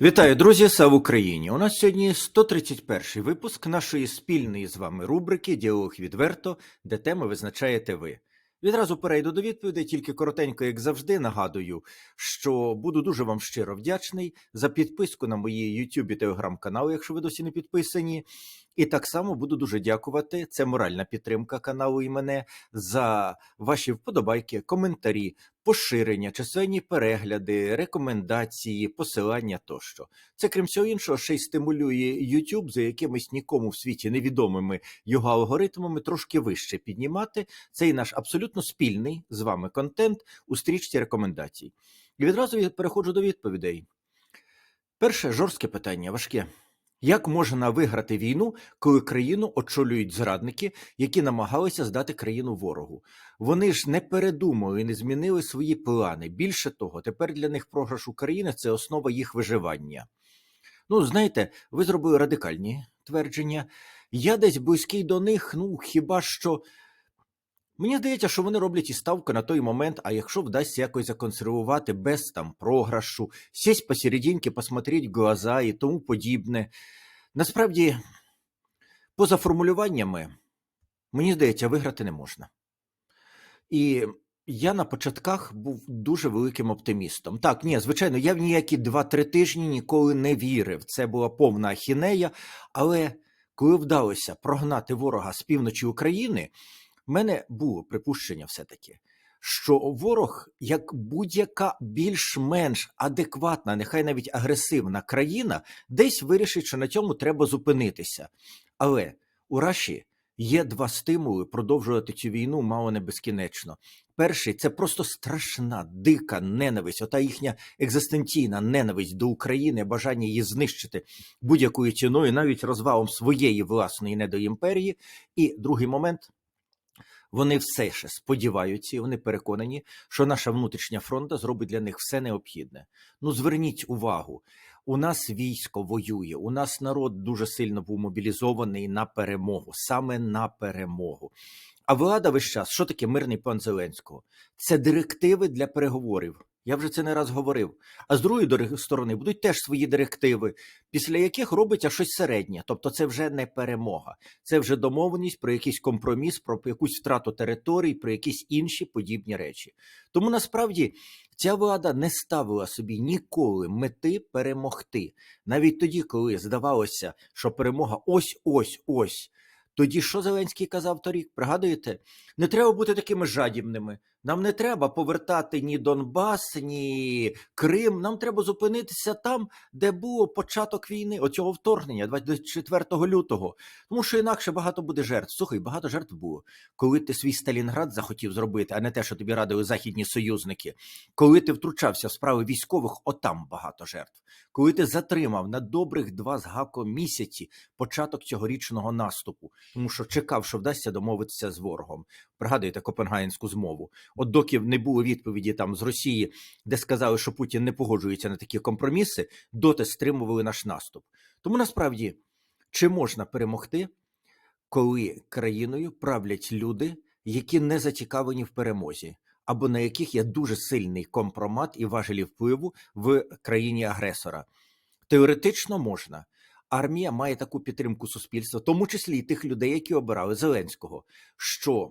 Вітаю, друзі! Слава Україні! У нас сьогодні 131 випуск нашої спільної з вами рубрики Діалог відверто, де теми визначаєте ви. Відразу перейду до відповідей, тільки коротенько, як завжди, нагадую, що буду дуже вам щиро вдячний за підписку на мої YouTube і Telegram канали, якщо ви досі не підписані. І так само буду дуже дякувати. Це моральна підтримка каналу і мене за ваші вподобайки, коментарі, поширення, численні перегляди, рекомендації, посилання тощо. Це крім всього іншого, ще й стимулює YouTube за якимись нікому в світі невідомими його алгоритмами трошки вище піднімати цей наш абсолютно спільний з вами контент у стрічці рекомендацій. І відразу переходжу до відповідей. Перше жорстке питання, важке. Як можна виграти війну, коли країну очолюють зрадники, які намагалися здати країну ворогу? Вони ж не передумали і не змінили свої плани. Більше того, тепер для них програш України це основа їх виживання. Ну, знаєте, ви зробили радикальні твердження. Я десь близький до них, ну хіба що. Мені здається, що вони роблять і ставку на той момент, а якщо вдасться якось законсервувати без там програшу, сесть посерединки, посмотреть в глаза і тому подібне. Насправді, поза формулюваннями, мені здається, виграти не можна. І я на початках був дуже великим оптимістом. Так, ні, звичайно, я в ніякі 2-3 тижні ніколи не вірив. Це була повна ахінея. Але коли вдалося прогнати ворога з півночі України, мене було припущення все-таки, що ворог, як будь-яка більш-менш адекватна, нехай навіть агресивна країна, десь вирішить, що на цьому треба зупинитися. Але у Раші є два стимули продовжувати цю війну мало не безкінечно. Перший це просто страшна, дика ненависть, ота їхня екзистенційна ненависть до України, бажання її знищити будь-якою ціною, навіть розвалом своєї власної недоімперії. І другий момент. Вони все ще сподіваються, і вони переконані, що наша внутрішня фронта зробить для них все необхідне. Ну, зверніть увагу, у нас військо воює, у нас народ дуже сильно був мобілізований на перемогу, саме на перемогу. А влада весь час, що таке мирний план Зеленського? Це директиви для переговорів. Я вже це не раз говорив. А з другої сторони будуть теж свої директиви, після яких робиться щось середнє. Тобто, це вже не перемога, це вже домовленість про якийсь компроміс, про якусь втрату територій, про якісь інші подібні речі. Тому насправді ця влада не ставила собі ніколи мети перемогти, навіть тоді, коли здавалося, що перемога ось ось ось. Тоді що Зеленський казав торік? Пригадуєте? Не треба бути такими жадібними. Нам не треба повертати ні Донбас, ні Крим. Нам треба зупинитися там, де було початок війни, оцього вторгнення, 24 лютого. Тому що інакше багато буде жертв. Слухай, багато жертв було. Коли ти свій Сталінград захотів зробити, а не те, що тобі радили західні союзники. Коли ти втручався в справи військових, отам багато жертв. Коли ти затримав на добрих два з гаком місяці початок цьогорічного наступу, тому що чекав, що вдасться домовитися з ворогом. Пригадуєте Копенгагенську змову. От доки не було відповіді там з Росії, де сказали, що Путін не погоджується на такі компроміси, доти стримували наш наступ. Тому насправді, чи можна перемогти, коли країною правлять люди, які не зацікавлені в перемозі, або на яких є дуже сильний компромат і важелі впливу в країні агресора? Теоретично можна. Армія має таку підтримку суспільства, тому числі і тих людей, які обирали Зеленського, що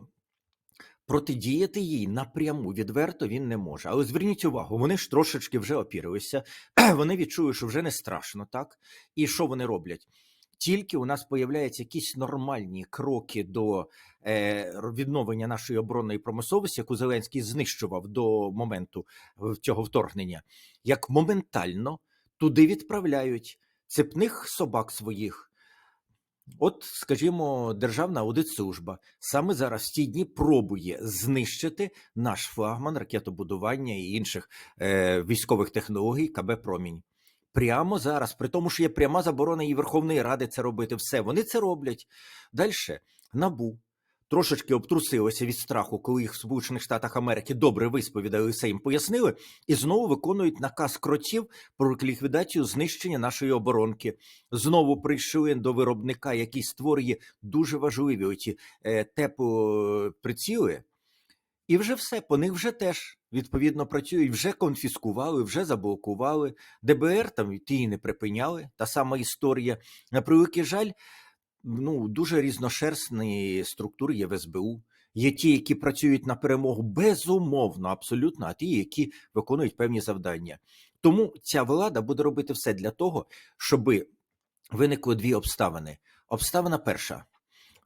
протидіяти їй напряму відверто він не може. Але зверніть увагу, вони ж трошечки вже опірилися, вони відчули, що вже не страшно, так? І що вони роблять? Тільки у нас появляються якісь нормальні кроки до е, відновлення нашої оборонної промисловості, яку Зеленський знищував до моменту е, цього вторгнення, як моментально туди відправляють цепних собак своїх. От, скажімо, Державна аудитслужба саме зараз в ці дні пробує знищити наш флагман ракетобудування і інших е, військових технологій КБ Промінь. Прямо зараз, при тому, що є пряма заборона і Верховної Ради це робити, все вони це роблять. Далі набу трошечки обтрусилося від страху, коли їх в Сполучених Штатах Америки добре висповідали, все їм пояснили, і знову виконують наказ кротів про ліквідацію знищення нашої оборонки. Знову прийшли до виробника, який створює дуже важливі оці е, теплоприціли, і вже все, по них вже теж відповідно працюють, вже конфіскували, вже заблокували. ДБР там ті не припиняли. Та сама історія. На превеликий жаль, ну дуже різношерстні структури є в СБУ. Є ті, які працюють на перемогу безумовно, абсолютно, а ті, які виконують певні завдання. Тому ця влада буде робити все для того, щоб виникли дві обставини. Обставина перша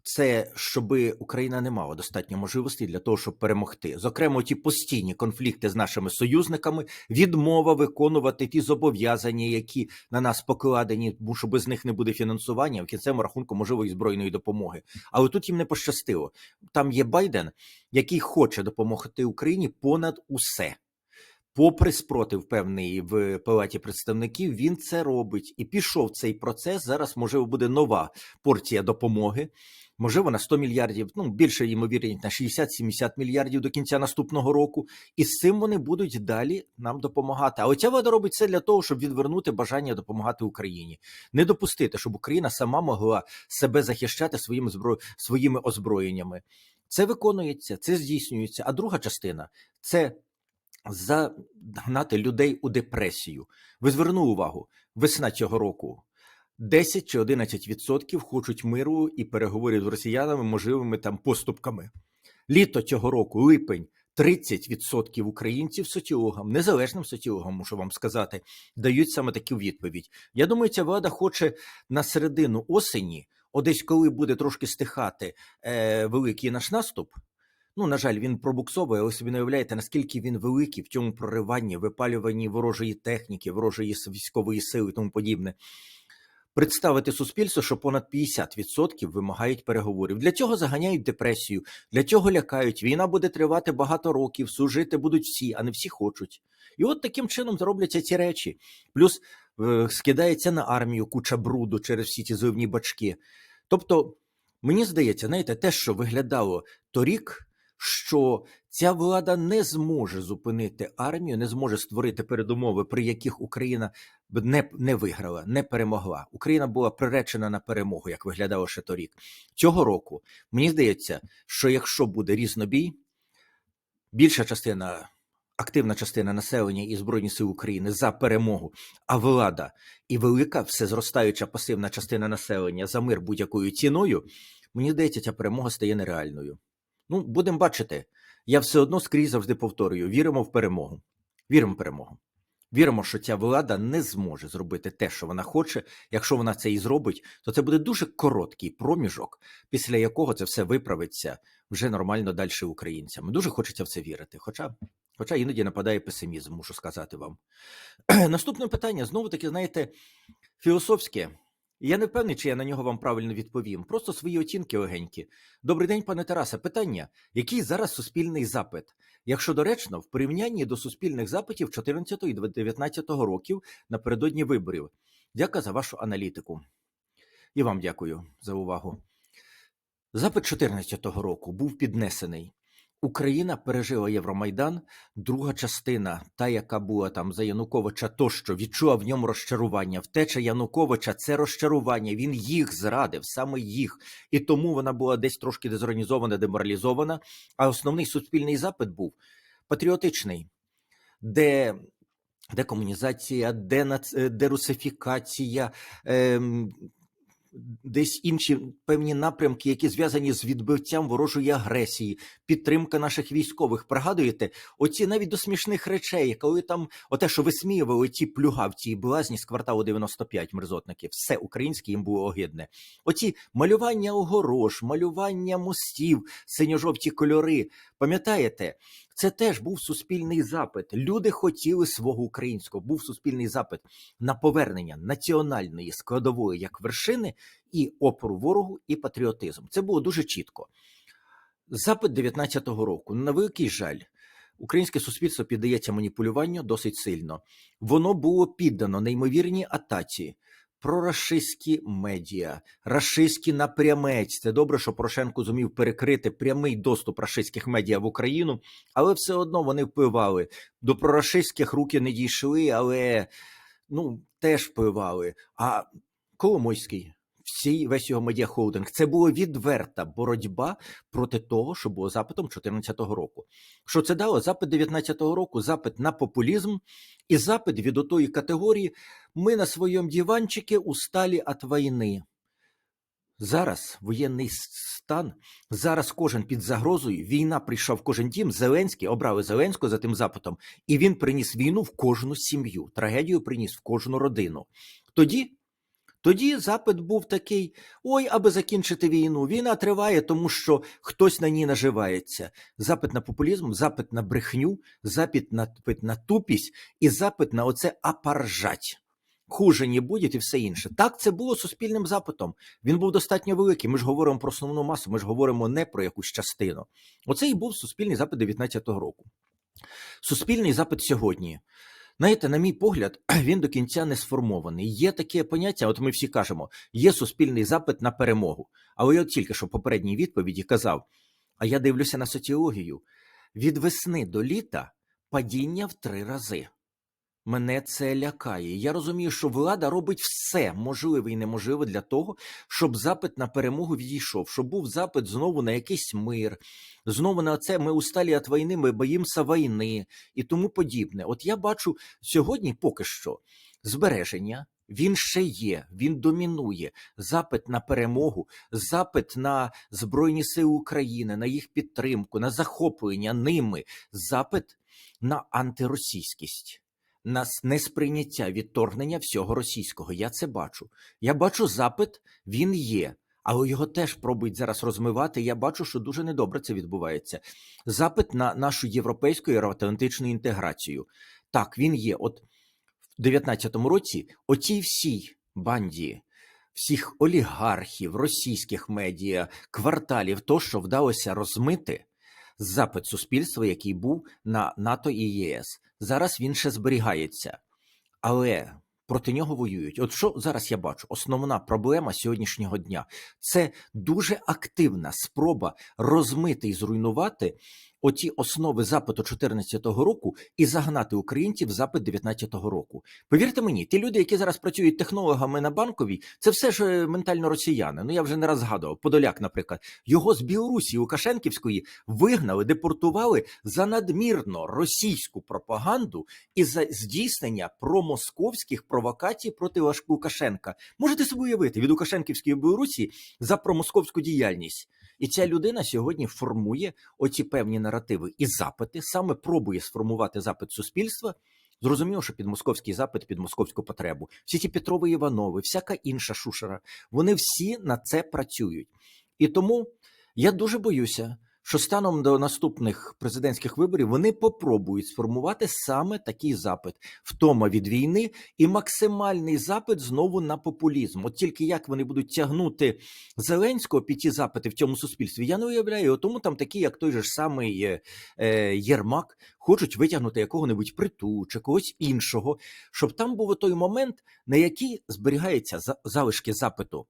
це щоб Україна не мала достатньо можливостей для того, щоб перемогти. Зокрема, ті постійні конфлікти з нашими союзниками, відмова виконувати ті зобов'язання, які на нас покладені, бо що без них не буде фінансування, в кінцевому рахунку можливої збройної допомоги. Але тут їм не пощастило. Там є Байден, який хоче допомогти Україні понад усе. Попри спротив певний в палаті представників, він це робить і пішов цей процес. Зараз можливо буде нова порція допомоги. Можливо, на 100 мільярдів, ну більше ймовірність на 60-70 мільярдів до кінця наступного року, і з цим вони будуть далі нам допомагати. А оця влада робить це для того, щоб відвернути бажання допомагати Україні, не допустити, щоб Україна сама могла себе захищати своїми збро... своїми озброєннями. Це виконується, це здійснюється. А друга частина це загнати людей у депресію. Ви звернули увагу, весна цього року 10 чи 11% хочуть миру і переговорів з росіянами можливими там поступками. Літо цього року, липень, 30% українців соціологам, незалежним соціологам, мушу вам сказати, дають саме таку відповідь. Я думаю, ця влада хоче на середину осені, одесь коли буде трошки стихати е, великий наш наступ. Ну, на жаль, він пробуксовує, але собі не уявляєте, наскільки він великий в цьому прориванні, випалюванні ворожої техніки, ворожої військової сили і тому подібне. Представити суспільству, що понад 50% вимагають переговорів. Для цього заганяють депресію, для цього лякають. Війна буде тривати багато років, служити будуть всі, а не всі хочуть. І от таким чином зробляться ці речі. Плюс е, скидається на армію куча бруду через всі ці зливні бачки. Тобто, мені здається, знаєте, те, що виглядало торік що ця влада не зможе зупинити армію, не зможе створити передумови, при яких Україна не не виграла, не перемогла. Україна була приречена на перемогу, як виглядало ще торік. Цього року мені здається, що якщо буде різнобій, більша частина. Активна частина населення і Збройні сили України за перемогу, а влада і велика всезростаюча пасивна частина населення за мир будь-якою ціною, мені здається, ця перемога стає нереальною. Ну, будемо бачити. Я все одно скрізь завжди повторюю: віримо в перемогу. Віримо в перемогу. Віримо, що ця влада не зможе зробити те, що вона хоче. Якщо вона це і зробить, то це буде дуже короткий проміжок, після якого це все виправиться вже нормально далі українцям. Дуже хочеться в це вірити. Хоча хоча іноді нападає песимізм, мушу сказати вам. Наступне питання знову таки, знаєте, філософське. Я не впевнений, чи я на нього вам правильно відповім. Просто свої оцінки легенькі. Добрий день, пане Тарасе. Питання: який зараз суспільний запит? Якщо доречно, в порівнянні до суспільних запитів 14 і 19 років напередодні виборів. Дяка за вашу аналітику. І вам дякую за увагу. Запит 14 року був піднесений. Україна пережила Євромайдан, друга частина, та, яка була там за Януковича, тощо відчула в ньому розчарування. Втеча Януковича це розчарування. Він їх зрадив, саме їх, і тому вона була десь трошки дезорганізована, деморалізована. А основний суспільний запит був патріотичний, де декомунізація, дерусифікація. Е, десь інші певні напрямки, які зв'язані з відбиттям ворожої агресії, підтримка наших військових. Пригадуєте, оці навіть до смішних речей, коли там оте, що висміювали ті плюгавці і блазні з кварталу 95 мерзотників, все українське їм було огидне. Оці малювання огорож, малювання мостів, синьо-жовті кольори. Пам'ятаєте? Це теж був суспільний запит. Люди хотіли свого українського. Був суспільний запит на повернення національної складової як вершини і опору ворогу, і патріотизм. Це було дуже чітко. Запит 19-го року. На великий жаль, українське суспільство піддається маніпулюванню досить сильно. Воно було піддано неймовірній атаці прорашистські медіа, расистські напрямець. Це добре, що Порошенко зумів перекрити прямий доступ рашистських медіа в Україну, але все одно вони впливали. До прорашистських руки не дійшли, але ну теж впливали. А Коломойський. Всій весь його медіахолдинг. Це була відверта боротьба проти того, що було запитом 2014 року. Що це дало? Запит 2019 року, запит на популізм і запит від отої категорії ми на своєму диванчику усталі від війни. Зараз воєнний стан, зараз кожен під загрозою. Війна прийшла в кожен дім. Зеленський обрали Зеленського за тим запитом, і він приніс війну в кожну сім'ю. Трагедію приніс в кожну родину. Тоді, тоді запит був такий: ой, аби закінчити війну. Війна триває, тому що хтось на ній наживається. Запит на популізм, запит на брехню, запит на, на тупість і запит на оце апаржать хуже не буде і все інше. Так, це було суспільним запитом. Він був достатньо великий. Ми ж говоримо про основну масу, ми ж говоримо не про якусь частину. Оце і був суспільний запит 19-го року. Суспільний запит сьогодні. Знаєте, на мій погляд, він до кінця не сформований. Є таке поняття, от ми всі кажемо, є суспільний запит на перемогу. Але я от тільки що в попередній відповіді казав: а я дивлюся на соціологію: від весни до літа падіння в три рази. Мене це лякає. Я розумію, що влада робить все можливе і неможливе для того, щоб запит на перемогу відійшов, щоб був запит знову на якийсь мир, знову на це ми усталі від війни, ми боїмося війни і тому подібне. От я бачу сьогодні поки що збереження. Він ще є, він домінує. Запит на перемогу, запит на Збройні Сили України, на їх підтримку, на захоплення ними, запит на антиросійськість на несприйняття відторгнення всього російського. Я це бачу. Я бачу запит, він є, але його теж пробують зараз розмивати. Я бачу, що дуже недобре це відбувається. Запит на нашу європейську євроатлантичну інтеграцію. Так, він є. От в 19-му році оцій всій банді. Всіх олігархів, російських медіа, кварталів, то, що вдалося розмити запит суспільства, який був на НАТО і ЄС. Зараз він ще зберігається, але проти нього воюють. От що зараз я бачу? Основна проблема сьогоднішнього дня це дуже активна спроба розмити і зруйнувати оті основи запиту 2014 року і загнати українців в запит 2019 року. Повірте мені, ті люди, які зараз працюють технологами на банковій, це все ж е, ментально росіяни. Ну я вже не раз згадував. Подоляк, наприклад, його з Білорусі Лукашенківської вигнали, депортували за надмірно російську пропаганду і за здійснення промосковських провокацій проти Лукашенка. Можете собі уявити від Лукашенківської Білорусі за промосковську діяльність. І ця людина сьогодні формує оці певні наративи і запити, саме пробує сформувати запит суспільства. Зрозуміло, що під московський запит, під московську потребу, всі ті Петрови Іванови, всяка інша шушера, вони всі на це працюють. І тому я дуже боюся, що станом до наступних президентських виборів вони попробують сформувати саме такий запит втома від війни і максимальний запит знову на популізм. От тільки як вони будуть тягнути Зеленського під ті запити в цьому суспільстві, я не уявляю. Тому там такі, як той же ж самий е, Єрмак, хочуть витягнути якого-небудь приту чи когось іншого, щоб там був той момент, на який зберігається залишки запиту.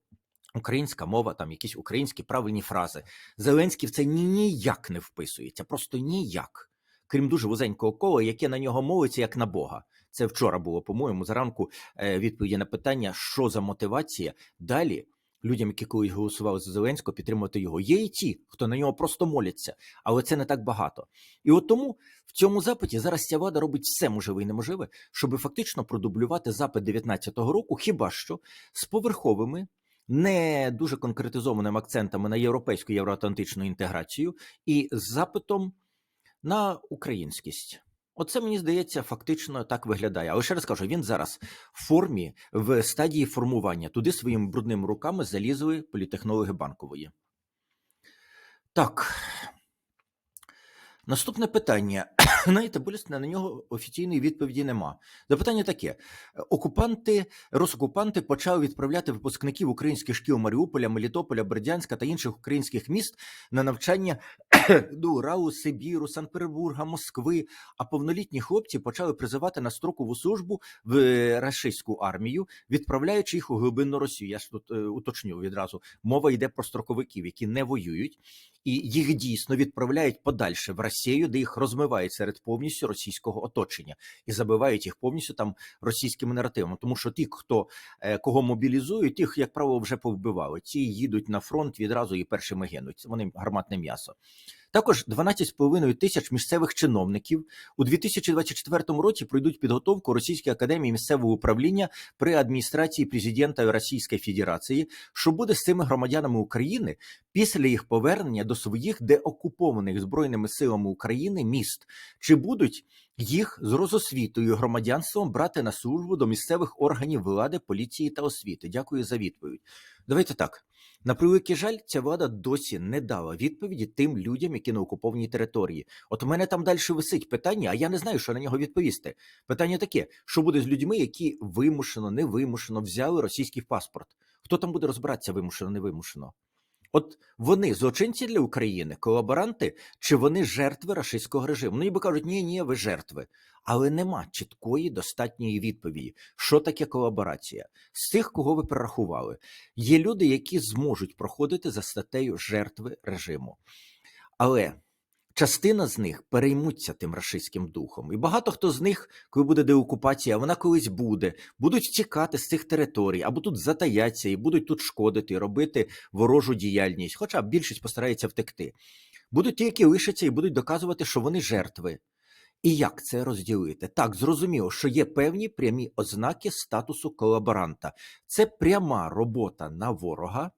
Українська мова, там якісь українські правильні фрази. Зеленський в це ніяк не вписується, просто ніяк. Крім дуже вузенького кола, яке на нього мовиться як на Бога. Це вчора було, по-моєму, зранку е, відповіді на питання, що за мотивація далі людям, які колись голосували за Зеленського, підтримувати його. Є і ті, хто на нього просто моляться, але це не так багато. І от тому в цьому запиті зараз ця влада робить все можливе і неможливе, щоб фактично продублювати запит 19-го року, хіба що з поверховими не дуже конкретизованими акцентами на європейську євроатлантичну інтеграцію і з запитом на українськість. Оце мені здається, фактично так виглядає. Але ще раз кажу, він зараз в формі в стадії формування. Туди своїми брудними руками залізли політехнологи банкової. Так. Наступне питання. Знаєте, болісне на нього офіційної відповіді нема. Запитання таке: окупанти, росокупанти почали відправляти випускників українських шкіл Маріуполя, Мелітополя, Бердянська та інших українських міст на навчання ну, Рау, Сибіру, Санкт-Петербурга, Москви. А повнолітні хлопці почали призивати на строкову службу в рашистську армію, відправляючи їх у глибинну Росію. Я ж тут е, уточню відразу. Мова йде про строковиків, які не воюють, і їх дійсно відправляють подальше в Росію, де їх розмивають серед повністю російського оточення і забивають їх повністю там російськими наративами. Тому що ті, хто е, кого мобілізують, тих, як правило, вже повбивали. Ці їдуть на фронт відразу і першими гинуть. Вони гарматне м'ясо. Також 12,5 тисяч місцевих чиновників у 2024 році пройдуть підготовку Російської академії місцевого управління при адміністрації президента Російської Федерації, що буде з цими громадянами України після їх повернення до своїх деокупованих збройними силами України міст, чи будуть їх з розосвітою громадянством брати на службу до місцевих органів влади, поліції та освіти. Дякую за відповідь. Давайте так. На превеликий жаль, ця влада досі не дала відповіді тим людям, які на окупованій території. От у мене там далі висить питання, а я не знаю, що на нього відповісти. Питання таке: що буде з людьми, які вимушено, невимушено взяли російський паспорт? Хто там буде розбиратися вимушено, невимушено? От вони злочинці для України, колаборанти, чи вони жертви рашистського режиму? Ну, ніби кажуть, ні, ні, ви жертви. Але нема чіткої достатньої відповіді, що таке колаборація. З тих, кого ви перерахували, є люди, які зможуть проходити за статтею жертви режиму. Але частина з них переймуться тим рашистським духом. І багато хто з них, коли буде деокупація, вона колись буде, будуть втікати з цих територій, або тут затаяться і будуть тут шкодити, робити ворожу діяльність. Хоча більшість постарається втекти. Будуть ті, які лишаться і будуть доказувати, що вони жертви. І як це розділити? Так, зрозуміло, що є певні прямі ознаки статусу колаборанта. Це пряма робота на ворога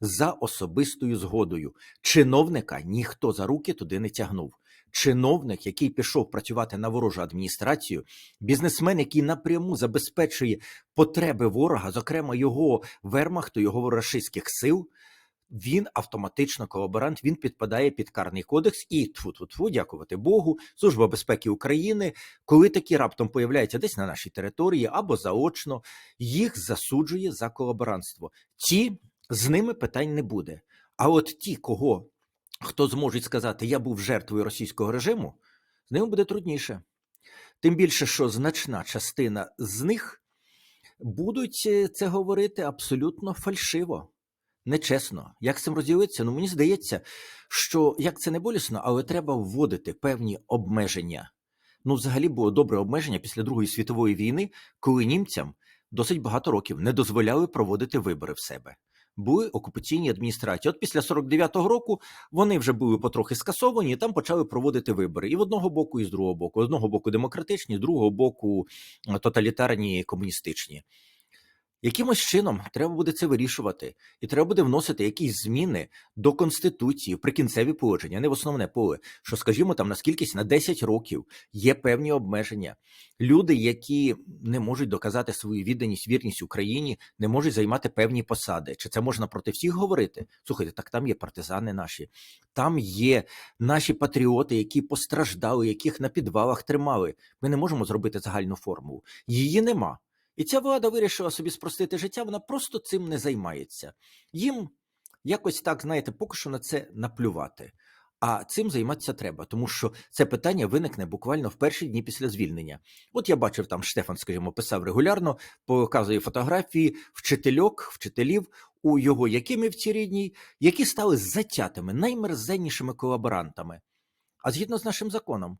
за особистою згодою. Чиновника ніхто за руки туди не тягнув. Чиновник, який пішов працювати на ворожу адміністрацію, бізнесмен, який напряму забезпечує потреби ворога, зокрема його вермахту, його рашистських сил, він автоматично колаборант, він підпадає під карний кодекс і тфу тфу тфу дякувати Богу, Служба безпеки України, коли такі раптом появляються десь на нашій території або заочно, їх засуджує за колаборантство. Ті з ними питань не буде. А от ті, кого хто зможуть сказати, я був жертвою російського режиму, з ними буде трудніше. Тим більше, що значна частина з них будуть е, це говорити абсолютно фальшиво, нечесно. Як з цим розділитися? Ну мені здається, що як це не болісно, але треба вводити певні обмеження. Ну, взагалі було добре обмеження після Другої світової війни, коли німцям досить багато років не дозволяли проводити вибори в себе були окупаційні адміністрації. От після 49-го року вони вже були потрохи скасовані, і там почали проводити вибори. І в одного боку, і з другого боку. З одного боку демократичні, з другого боку тоталітарні комуністичні. Якимось чином треба буде це вирішувати, і треба буде вносити якісь зміни до конституції, в прикінцеві положення, не в основне поле. Що, скажімо, там на скількись на 10 років є певні обмеження. Люди, які не можуть доказати свою відданість, вірність Україні, не можуть займати певні посади. Чи це можна проти всіх говорити? Слухайте, так там є партизани наші, там є наші патріоти, які постраждали, яких на підвалах тримали. Ми не можемо зробити загальну формулу. Її нема. І ця влада вирішила собі спростити життя, вона просто цим не займається. Їм якось так, знаєте, поки що на це наплювати. А цим займатися треба, тому що це питання виникне буквально в перші дні після звільнення. От я бачив там Штефан, скажімо, писав регулярно, показує фотографії вчительок, вчителів у його якимівці рідній, які стали затятими, наймерзеннішими колаборантами. А згідно з нашим законом,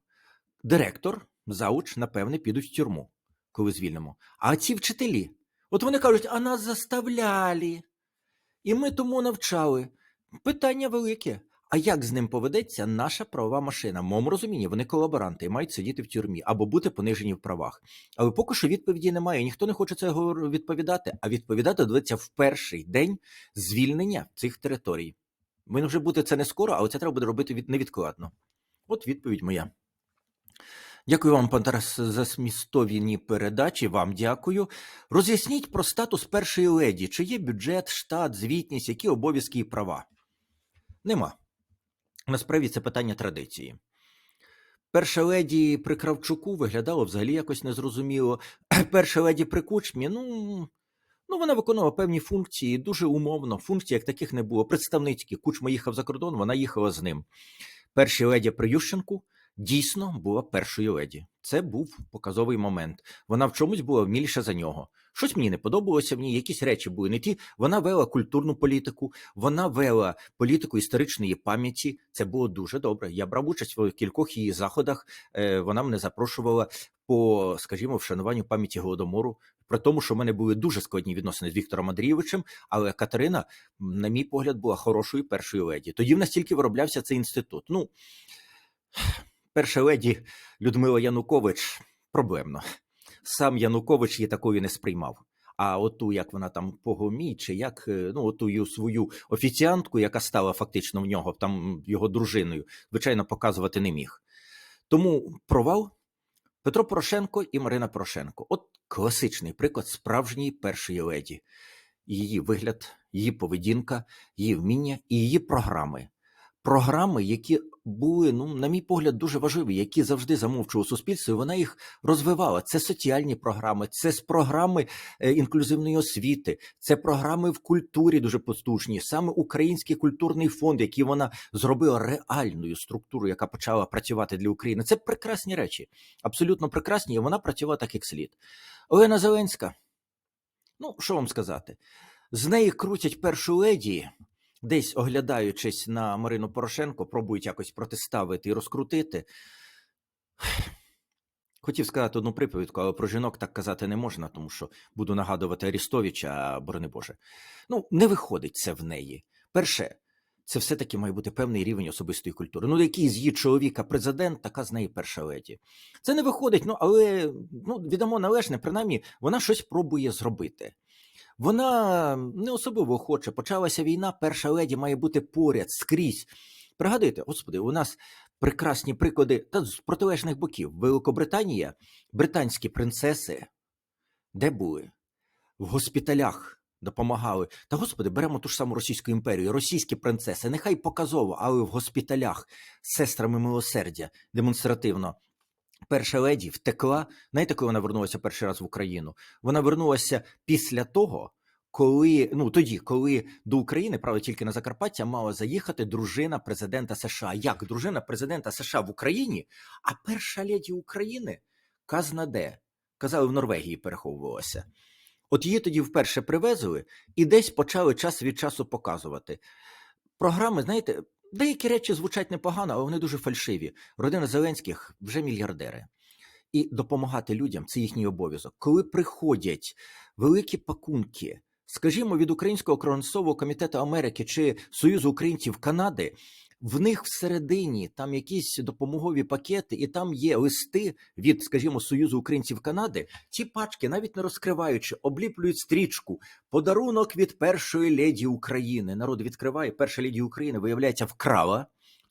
директор, зауч, напевне, підуть в тюрму коли звільнимо. А ці вчителі, от вони кажуть, а нас заставляли, і ми тому навчали. Питання велике. А як з ним поведеться наша правова машина? В моєму розумінні вони колаборанти і мають сидіти в тюрмі або бути понижені в правах. Але поки що відповіді немає. Ніхто не хоче цього відповідати, а відповідати доведеться в перший день звільнення цих територій. Ми вже буде це не скоро, але це треба буде робити невідкладно. От відповідь моя. Дякую вам, пан Тарас, за змістовні передачі. Вам дякую. Роз'ясніть про статус першої леді. Чи є бюджет, штат, звітність, які обов'язки і права? Нема. Насправді це питання традиції. Перша леді при Кравчуку виглядало взагалі якось незрозуміло. Перша леді при кучмі, ну, Ну, вона виконувала певні функції, дуже умовно. Функцій як таких не було. Представницькі Кучма їхав за кордон, вона їхала з ним. Першій леді при Ющенку дійсно була першою леді. Це був показовий момент. Вона в чомусь була вміліша за нього. Щось мені не подобалося в ній, якісь речі були не ті. Вона вела культурну політику, вона вела політику історичної пам'яті. Це було дуже добре. Я брав участь в кількох її заходах. Е, Вона мене запрошувала по, скажімо, вшануванню пам'яті голодомору. При тому, що в мене були дуже складні відносини з Віктором Андрійовичем, але Катерина, на мій погляд, була хорошою першою леді. Тоді в нас тільки вироблявся цей інститут. Ну, перша леді Людмила Янукович проблемно. Сам Янукович її такою не сприймав. А оту, як вона там погомій, чи як е, ну оту ю свою офіціантку, яка стала фактично в нього там його дружиною, звичайно, показувати не міг. Тому провал Петро Порошенко і Марина Порошенко. От класичний приклад справжньої першої леді. Її вигляд, її поведінка, її вміння і її програми. Програми, які були, ну, на мій погляд, дуже важливі, які завжди замовчував суспільство, і вона їх розвивала. Це соціальні програми, це з програми е, інклюзивної освіти, це програми в культурі дуже потужні. Саме Український культурний фонд, який вона зробила реальною структурою, яка почала працювати для України. Це прекрасні речі, абсолютно прекрасні, і вона працювала так, як слід. Олена Зеленська. Ну, що вам сказати? З неї крутять першу леді, десь оглядаючись на Марину Порошенко, пробують якось протиставити і розкрутити. Хотів сказати одну приповідку, але про жінок так казати не можна, тому що буду нагадувати Арістовича, борони Боже. Ну, не виходить це в неї. Перше, це все-таки має бути певний рівень особистої культури. Ну, який з її чоловіка президент, така з неї перша леді. Це не виходить, ну але ну, відомо належне, принаймні, вона щось пробує зробити. Вона не особливо хоче. Почалася війна, перша леді має бути поряд скрізь. Пригадуйте, господи, у нас прекрасні приклади та з протилежних боків. Великобританія, британські принцеси, де були? В госпіталях допомагали. Та господи, беремо ту ж саму Російську імперію, російські принцеси, нехай показово, але в госпіталях сестрами милосердя демонстративно. Перша леді втекла. Знаєте, коли вона вернулася перший раз в Україну? Вона вернулася після того, коли ну тоді, коли до України, правда, тільки на Закарпаття мала заїхати дружина президента США. Як дружина президента США в Україні? А перша леді України казна де? Казали, в Норвегії переховувалася. От її тоді вперше привезли і десь почали час від часу показувати. Програми, знаєте, деякі речі звучать непогано, але вони дуже фальшиві. Родина Зеленських вже мільярдери. І допомагати людям це їхній обов'язок. Коли приходять великі пакунки, скажімо, від Українського кронсового комітету Америки чи Союзу українців Канади, в них всередині там якісь допомогові пакети, і там є листи від, скажімо, Союзу українців Канади. Ці пачки, навіть не розкриваючи, обліплюють стрічку. Подарунок від першої леді України. Народ відкриває. Перша леді України, виявляється, вкрала,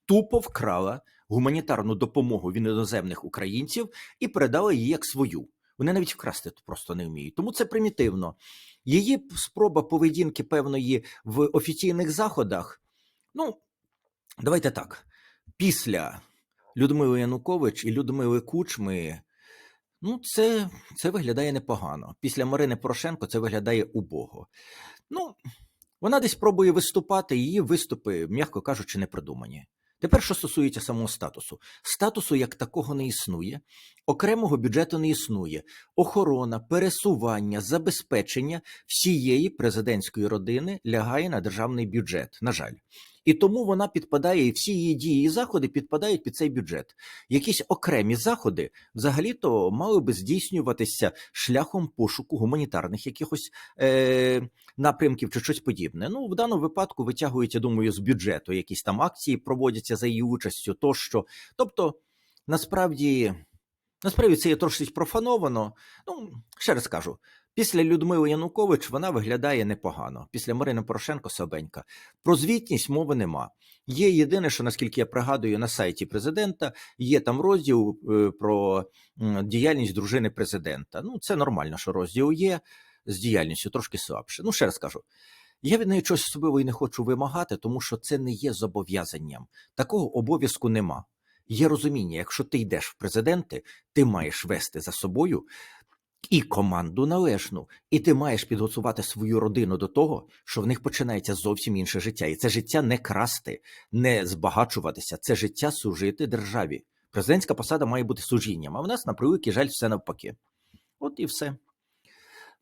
тупо вкрала гуманітарну допомогу від іноземних українців і передала її як свою. Вони навіть вкрасти просто не вміють. Тому це примітивно. Її спроба поведінки певної в офіційних заходах. Ну, давайте так. Після Людмили Янукович і Людмили Кучми. Ну, це, це виглядає непогано. Після Марини Порошенко це виглядає убого. Ну, вона десь пробує виступати, її виступи, м'яко кажучи, не продумані. Тепер, що стосується самого статусу, статусу як такого не існує, окремого бюджету не існує. Охорона, пересування, забезпечення всієї президентської родини лягає на державний бюджет. На жаль. І тому вона підпадає, і всі її дії і заходи підпадають під цей бюджет. Якісь окремі заходи взагалі-то мали би здійснюватися шляхом пошуку гуманітарних якихось е- напрямків чи щось подібне. Ну, в даному випадку витягують, я думаю, з бюджету якісь там акції проводяться за її участю, тощо. Тобто, насправді. Насправді це є трошки профановано. Ну, ще раз кажу, після Людмили Янукович вона виглядає непогано. Після Марини Порошенко слабенька. Про звітність мови нема. Є єдине, що наскільки я пригадую, на сайті президента є там розділ е, про діяльність дружини президента. Ну, це нормально, що розділ є з діяльністю трошки слабше. Ну, ще раз кажу. Я від неї чогось особливо і не хочу вимагати, тому що це не є зобов'язанням. Такого обов'язку нема. Є розуміння, якщо ти йдеш в президенти, ти маєш вести за собою і команду належну, і ти маєш підготувати свою родину до того, що в них починається зовсім інше життя. І це життя не красти, не збагачуватися, це життя служити державі. Президентська посада має бути служінням, а в нас, на превеликий жаль, все навпаки. От і все.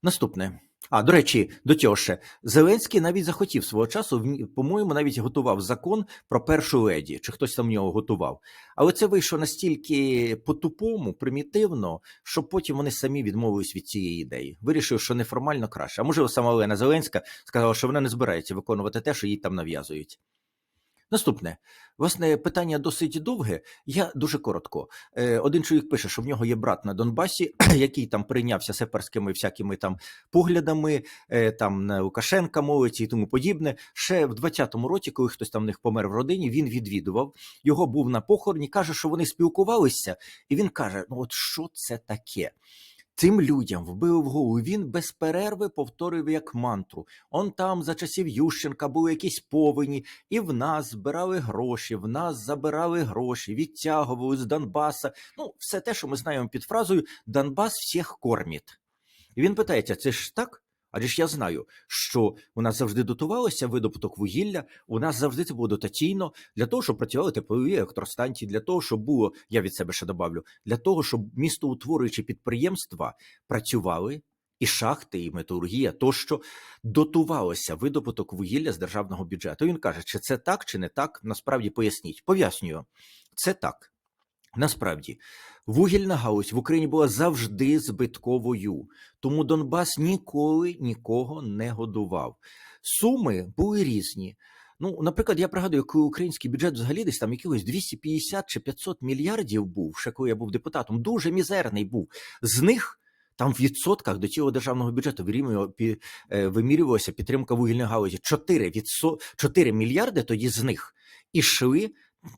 Наступне. А, до речі, до цього ще Зеленський навіть захотів свого часу, по-моєму, навіть готував закон про першу леді, чи хтось там нього готував. Але це вийшло настільки по-тупому, примітивно, що потім вони самі відмовились від цієї ідеї. Вирішив, що неформально краще. А можливо, сама Олена Зеленська сказала, що вона не збирається виконувати те, що їй там нав'язують. Наступне, власне, питання досить довге. Я дуже коротко. Е, Один чоловік пише, що в нього є брат на Донбасі, який там прийнявся сеперськими всякими там поглядами, е, там на Лукашенка мовиться і тому подібне. Ще в 20-му році, коли хтось там в них помер в родині, він відвідував його, був на похороні, каже, що вони спілкувалися, і він каже: Ну, от що це таке? Цим людям вбив голову. Він без перерви повторив як мантру. Он там за часів Ющенка були якісь повені, і в нас збирали гроші, в нас забирали гроші, відтягували з Донбаса. Ну, все те, що ми знаємо під фразою Донбас всіх кормить. І він питається: це ж так? Адже ж я знаю, що у нас завжди дотувалося видобуток вугілля, у нас завжди це було дотаційно для того, щоб працювали теплові електростанції, для того, щоб було, я від себе ще добавлю, для того, щоб містоутворюючі підприємства працювали, і шахти, і металургія тощо дотувалося видобуток вугілля з державного бюджету. Він каже, чи це так, чи не так. Насправді поясніть. Пояснюю, це так. Насправді, вугільна галузь в Україні була завжди збитковою, тому Донбас ніколи нікого не годував. Суми були різні. Ну, наприклад, я пригадую, коли український бюджет взагалі десь там якихось 250 чи 500 мільярдів був, ще коли я був депутатом, дуже мізерний був. З них там в відсотках до цього державного бюджету е, вимірювалася підтримка вугільної галузі. 4, відсо... 4 мільярди тоді з них ішли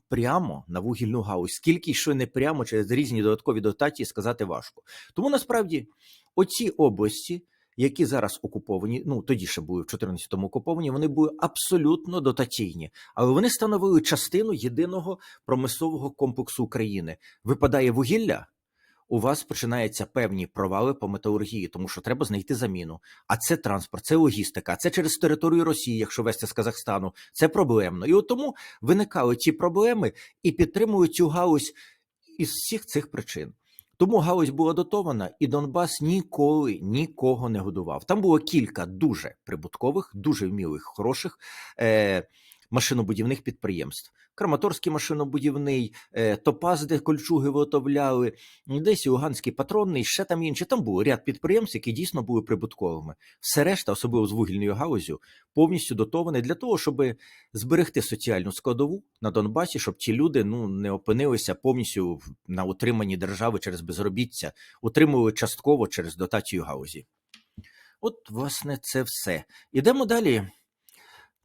прямо на вугільну галузь. Скільки йшли не прямо через різні додаткові дотації, сказати важко. Тому насправді оці області, які зараз окуповані, ну тоді ще були в 14-му окуповані, вони були абсолютно дотаційні, але вони становили частину єдиного промислового комплексу України. Випадає вугілля. У вас починаються певні провали по металургії, тому що треба знайти заміну. А це транспорт, це логістика, це через територію Росії, якщо вести з Казахстану. Це проблемно. І от тому виникали ці проблеми і підтримують цю галузь із всіх цих причин. Тому галузь була дотована, і Донбас ніколи нікого не годував. Там було кілька дуже прибуткових, дуже вмілих, хороших е, машинобудівних підприємств. Краматорський машинобудівний, е, Топаз, де кольчуги виготовляли, десь і Луганський патронний, ще там інші. Там був ряд підприємств, які дійсно були прибутковими. Все решта, особливо з вугільною галузю, повністю дотовані для того, щоб зберегти соціальну складову на Донбасі, щоб ті люди ну не опинилися повністю на утриманні держави через безробіття, утримували частково через дотацію галузі. От, власне, це все. Ідемо далі.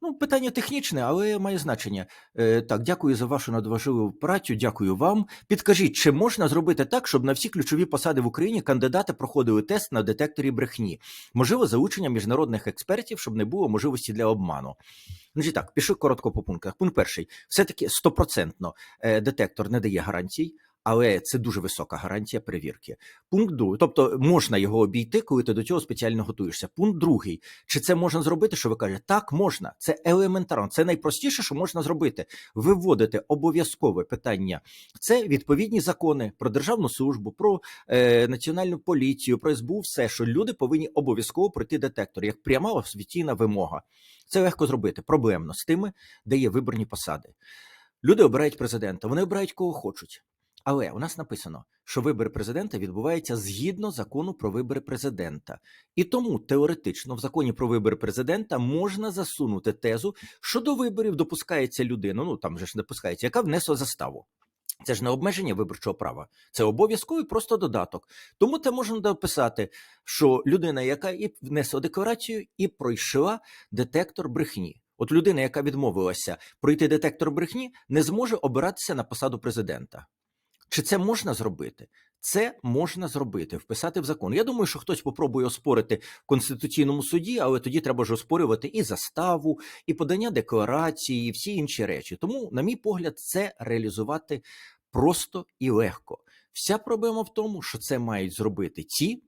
Ну, питання технічне, але має значення. Е, так, дякую за вашу надважливу працю. Дякую вам. Підкажіть, чи можна зробити так, щоб на всі ключові посади в Україні кандидати проходили тест на детекторі брехні? Можливо, залучення міжнародних експертів, щоб не було можливості для обману. Значить так, пишу коротко по пунктах. Пункт перший: все-таки стопроцентно е, детектор не дає гарантій. Але це дуже висока гарантія перевірки. Пункт другий, тобто можна його обійти, коли ти до цього спеціально готуєшся. Пункт другий, чи це можна зробити? Що ви кажете? Так, можна. Це елементарно. Це найпростіше, що можна зробити. Виводити обов'язкове питання. Це відповідні закони про державну службу, про е, національну поліцію, про СБУ, все, що люди повинні обов'язково пройти детектор, як пряма офіційна вимога. Це легко зробити. Проблемно з тими, де є виборні посади. Люди обирають президента, вони обирають кого хочуть. Але у нас написано, що вибори президента відбуваються згідно закону про вибори президента, і тому теоретично в законі про вибори президента можна засунути тезу, що до виборів допускається людина. Ну там же ж допускається, яка внесла заставу. Це ж не обмеження виборчого права, це обов'язковий просто додаток. Тому це можна дописати, що людина, яка і внесла декларацію, і пройшла детектор брехні. От людина, яка відмовилася пройти детектор брехні, не зможе обиратися на посаду президента. Чи це можна зробити? Це можна зробити, вписати в закон. Я думаю, що хтось попробує оспорити в конституційному суді, але тоді треба ж оспорювати і заставу, і подання декларації, і всі інші речі. Тому, на мій погляд, це реалізувати просто і легко. Вся проблема в тому, що це мають зробити ті,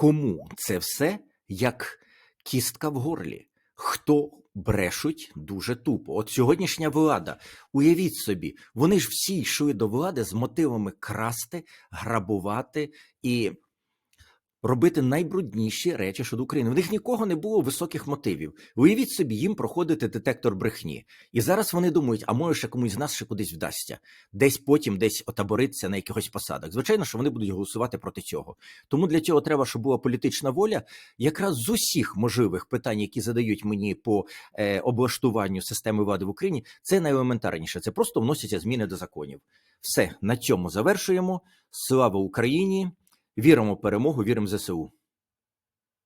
Кому це все як кістка в горлі? Хто брешуть дуже тупо? От сьогоднішня влада, уявіть собі, вони ж всі йшли до влади з мотивами красти, грабувати і робити найбрудніші речі щодо України. В них нікого не було високих мотивів. Уявіть собі, їм проходити детектор брехні. І зараз вони думають, а може ще комусь з нас ще кудись вдасться, десь потім десь отабориться на якихось посадах. Звичайно, що вони будуть голосувати проти цього. Тому для цього треба, щоб була політична воля, якраз з усіх можливих питань, які задають мені по е, облаштуванню системи влади в Україні, це найелементарніше. Це просто вносяться зміни до законів. Все на цьому завершуємо. Слава Україні! Віримо в перемогу, віримо в ЗСУ.